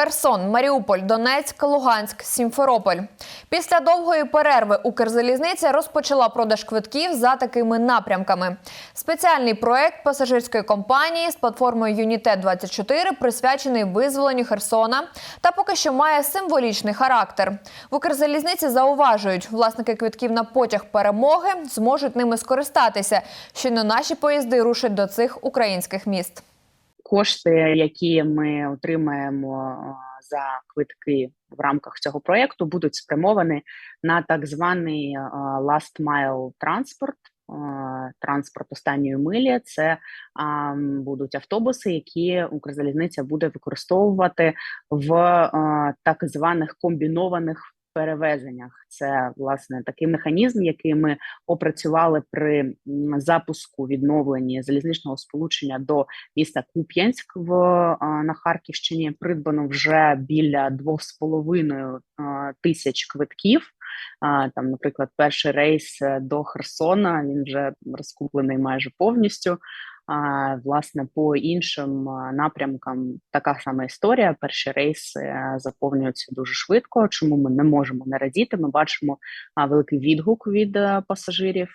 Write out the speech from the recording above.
Херсон, Маріуполь, Донецьк, Луганськ, Сімферополь. Після довгої перерви Укрзалізниця розпочала продаж квитків за такими напрямками. Спеціальний проект пасажирської компанії з платформою United 24 присвячений визволенню Херсона та поки що має символічний характер. В Укрзалізниці зауважують, власники квитків на потяг перемоги зможуть ними скористатися. Щойно наші поїзди рушать до цих українських міст. Кошти, які ми отримаємо е, за квитки в рамках цього проєкту, будуть спрямовані на так званий е, last mile транспорт. е, Транспорт останньої милі це а, будуть автобуси, які Укрзалізниця буде використовувати в е, так званих комбінованих перевезеннях. Це власне такий механізм, який ми опрацювали при запуску відновленні залізничного сполучення до міста Куп'янськ в на Харківщині. Придбано вже біля двох з половиною а, тисяч квитків. Там, наприклад, перший рейс е, до Херсона він вже розкуплений майже повністю. А, власне, по іншим напрямкам така сама історія. Перші рейси е, заповнюються дуже швидко. Чому ми не можемо не радіти? Ми бачимо великий відгук від е, пасажирів.